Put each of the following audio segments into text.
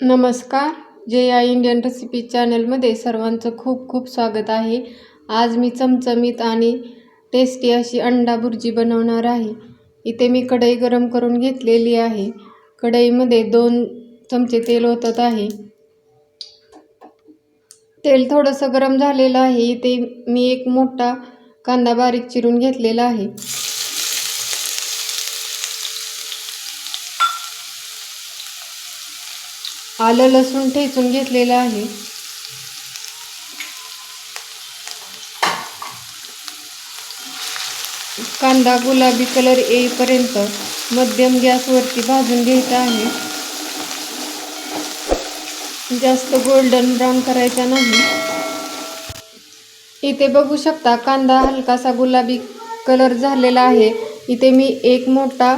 नमस्कार. जे या इंडियन रेसिपी चॅनलमध्ये सर्वांचं खूप खूप स्वागत आहे. आज मी चमचमीत आणि टेस्टी अशी अंडा भुर्जी बनवणार आहे. इथे मी कढई गरम करून घेतलेली आहे. कढईमध्ये दोन चमचे तेल ओतत आहे. तेल थोडंसं गरम झालेलं आहे. इथे मी एक मोठा कांदा बारीक चिरून घेतलेला आहे. आलं लसूण ठेचून घेतलेलं आहे. कांदा गुलाबी कलर येईपर्यंत मध्यम गॅसवरती भाजून घ्यायचा आहे. जास्त गोल्डन ब्राऊन करायचा नाही. इथे बघू शकता कांदा हलकासा गुलाबी कलर झालेला आहे. इथे मी एक मोठा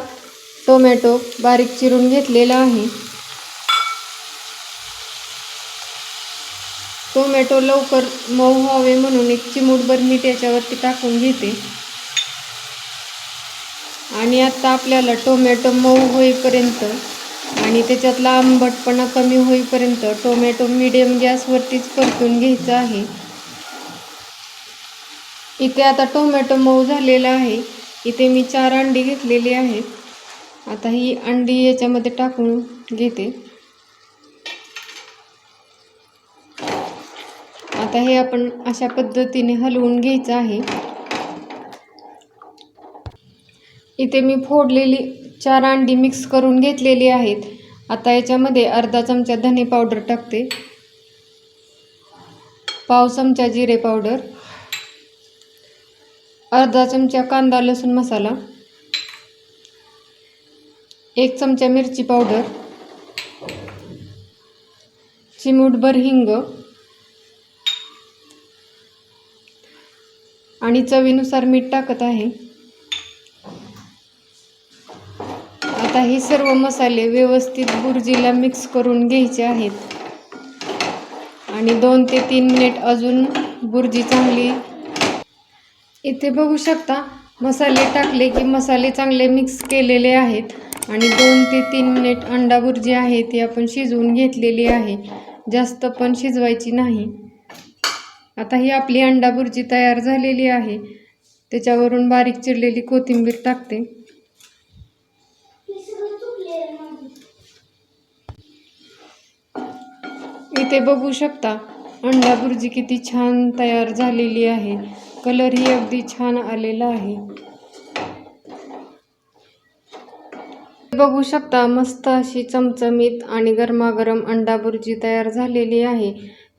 टोमॅटो बारीक चिरून घेतलेला आहे. टोमॅटो लवकर मऊ व्हावे म्हणून एक चिमूटभर मीठ याच्यावरती टाकून घेते. आणि आता आपल्याला टोमॅटो मऊ होईपर्यंत आणि त्याच्यातला आंबटपणा कमी होईपर्यंत टोमॅटो मिडियम गॅसवरतीच परतून घ्यायचं आहे. इथे आता टोमॅटो मऊ झालेला आहे. इथे मी चार अंडी घेतलेली आहेत. आता ही अंडी याच्यामध्ये टाकून घेते. आता हे आपण अशा पद्धतीने हलवून घ्यायचं आहे. इथे मी फोडलेली चार अंडी मिक्स करून घेतलेली आहेत. आता याच्यामध्ये अर्धा चमचा धने पावडर टाकते. पाव चमचा जिरे पावडर. अर्धा चमचा कांदा लसूण मसाला. एक चमचा मिरची पावडर. चिमूटभर हिंग. आणि चवीनुसार मीठ टाकत आहे. आता हे सर्व मसाले व्यवस्थित बुर्जीला मिक्स करून घ्यायचे आहेत. आणि दोन ते तीन मिनिट अजून बुर्जी चांगली इथे बघू शकता मसाले टाकले की मसाले चांगले मिक्स केलेले आहेत. आणि दोन ते तीन मिनिट अंडा बुर्जी आहे ती आपण शिजवून घेतलेली आहे. जास्त पण शिजवायची नाही. आता ही आपली अंडा बुर्जी तयार झालेली आहे. त्याच्यावरून बारीक चिरलेली कोथिंबीर टाकते. इथे बघू शकता अंडा बुर्जी किती छान तयार झालेली आहे. कलरही अगदी छान आलेला आहे. बघू शकता मस्त अशी चमचमीत आणि गरमागरम अंडा बुर्जी तयार झालेली आहे.